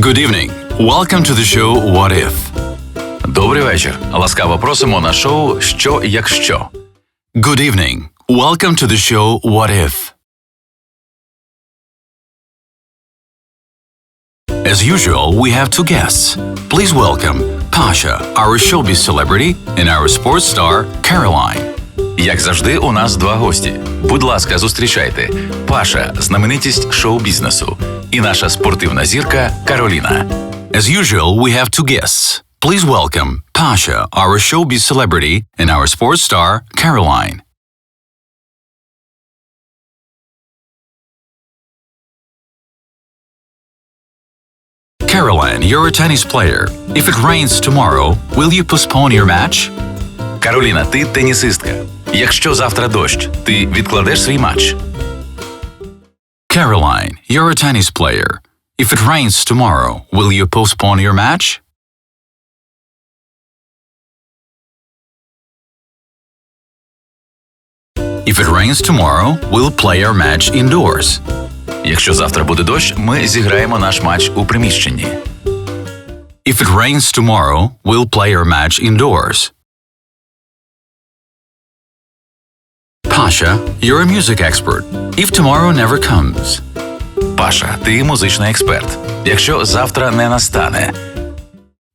Good evening. Welcome to the show What If. Добрий вечір. Ласкаво просимо на шоу Що якщо. Good evening. Welcome to the show What If. As usual, we have two guests. Please welcome Pasha, our showbiz celebrity, and our sports star, Caroline. Як завжди, у нас два гості. Будь ласка, зустрічайте Паша, знаменитість шоу-бізнесу, і наша спортивна зірка Кароліна. As usual, we have two guests. Please welcome Pasha, our showbiz celebrity, and our sports star, Caroline. Caroline, you're a tennis player. If it rains tomorrow, will you postpone your match? Кароліна, ти тенісистка. Якщо завтра дощ, ти відкладеш свій матч. Caroline, you're a tennis player. If it rains tomorrow, will you postpone your match? If it rains tomorrow, we'll play our match indoors. Якщо завтра буде дощ, ми зіграємо наш матч у приміщенні. If it rains tomorrow, we'll play our match indoors. Pasha, you're a music expert. If tomorrow never comes, Паша, ти музичний експерт. Якщо завтра не настане,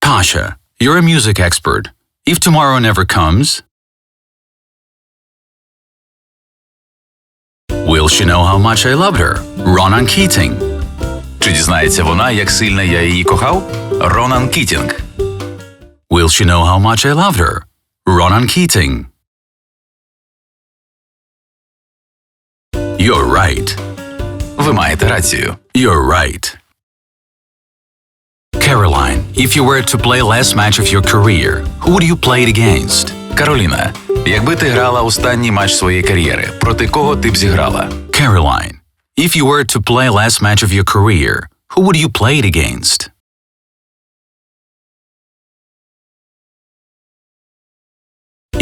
Pasha, you're a music expert. If tomorrow never comes, will she know how much I loved her? Ronan Keating. чи дізнається вона, як сильно я її кохав? Ронан Кітінг. Will she know how much I loved her? Ronan Keating. You're right. Ви маєте рацію. You're right. Caroline, if you were to play last match of your career, who would you play it against? Кароліна, якби ти грала останній матч своєї кар'єри, проти кого ти б зіграла? Caroline, if you were to play last match of your career, who would you play it against?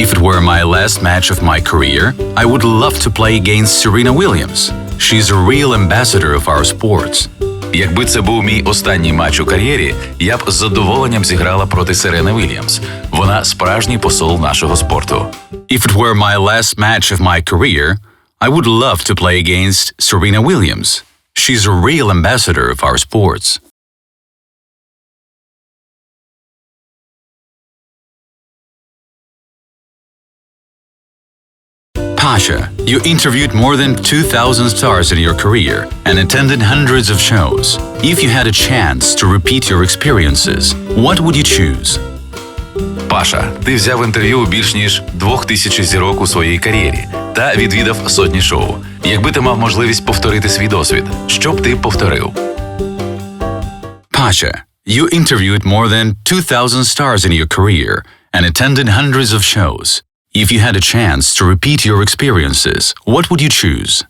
If it were my last match of my career, I would love to play against Serena Williams. She's a real ambassador of our sports. Якби це був мій останній матч у кар'єрі, я б з задоволенням зіграла проти Сирени Вільямс. Вона справжній посол нашого спорту. If it were my last match of my career, I would love to play against Serena Williams. She's a real ambassador of our sports. Pasha, you interviewed more than 2,000 stars in your career and attended hundreds of shows. If you had a chance to repeat your experiences, what would you choose? Паша, ти взяв інтерв'ю у більш ніж двох тисяч зірок у своїй кар'єрі та відвідав сотні шоу. Якби ти мав можливість повторити свій досвід, що б ти повторив? Pasha, you interviewed more than 2,000 stars in your career and attended hundreds of shows. If you had a chance to repeat your experiences, what would you choose?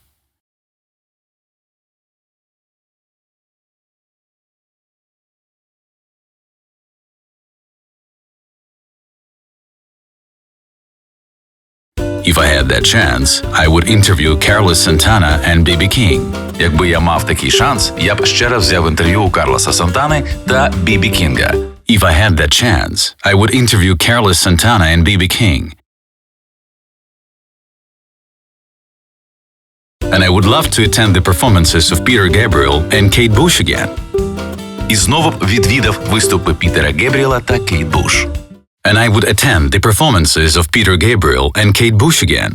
If I had that chance, I would interview Carlos Santana and B.B. King. Якби я мав такий шанс, я б ще раз взяв інтерв'ю у Карлоса Сантани та Бібі Кінга. If I had that chance, I would interview Carlos Santana and B.B. King. And I would love to attend the performances of Peter Gabriel and Kate Bush again. І знову б відвідав виступи Пітера Гебріела та Кейт Буш. And I would attend the performances of Peter Gabriel and Kate Bush again.